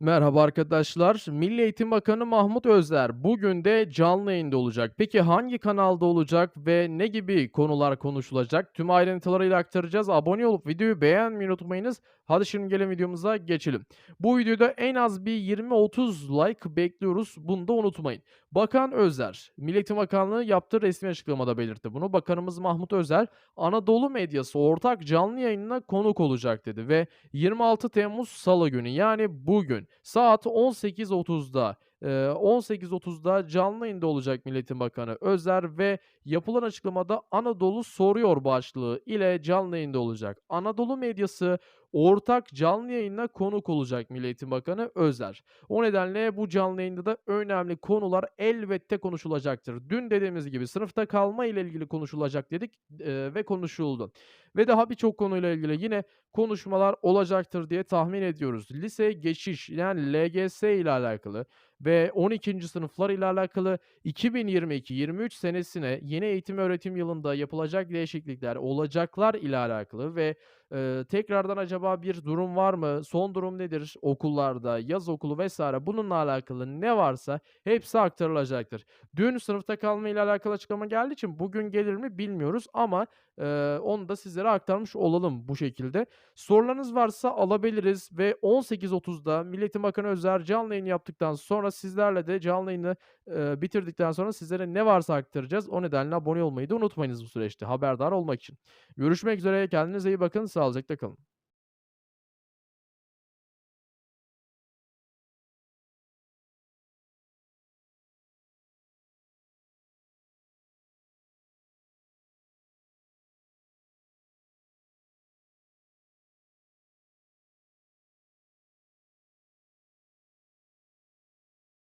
Merhaba arkadaşlar. Milli Eğitim Bakanı Mahmut Özler bugün de canlı yayında olacak. Peki hangi kanalda olacak ve ne gibi konular konuşulacak? Tüm ayrıntılarıyla aktaracağız. Abone olup videoyu beğenmeyi unutmayınız. Hadi şimdi gelin videomuza geçelim. Bu videoda en az bir 20-30 like bekliyoruz. Bunu da unutmayın. Bakan Özler, Milli Eğitim Bakanlığı yaptığı resmi açıklamada belirtti bunu. Bakanımız Mahmut Özer, Anadolu medyası ortak canlı yayınına konuk olacak dedi ve 26 Temmuz Salı günü yani bugün saat 18.30'da eee, 18.30'da canlı yayında olacak Milli Eğitim Bakanı Özer ve yapılan açıklamada Anadolu soruyor başlığı ile canlı yayında olacak. Anadolu medyası ortak canlı yayına konuk olacak Milli Eğitim Bakanı Özer. O nedenle bu canlı yayında da önemli konular elbette konuşulacaktır. Dün dediğimiz gibi sınıfta kalma ile ilgili konuşulacak dedik eee, ve konuşuldu. Ve daha birçok konuyla ilgili yine konuşmalar olacaktır diye tahmin ediyoruz. Lise geçiş yani LGS ile alakalı ve 12. sınıflar ile alakalı 2022-23 senesine yeni eğitim öğretim yılında yapılacak değişiklikler, olacaklar ile alakalı ve eee, tekrardan acaba bir durum var mı? Son durum nedir? Okullarda, yaz okulu vesaire bununla alakalı ne varsa hepsi aktarılacaktır. Dün sınıfta kalma ile alakalı açıklama geldiği için bugün gelir mi bilmiyoruz ama eee, onu da sizlere aktarmış olalım bu şekilde. Sorularınız varsa alabiliriz ve 18.30'da Milli Eğitim Bakanı Özer canlı yayın yaptıktan sonra sizlerle de canlı yayını eee, bitirdikten sonra sizlere ne varsa aktaracağız. O nedenle abone olmayı da unutmayınız bu süreçte haberdar olmak için. Görüşmek üzere. Kendinize iyi bakın. Sağlıcakla kalın.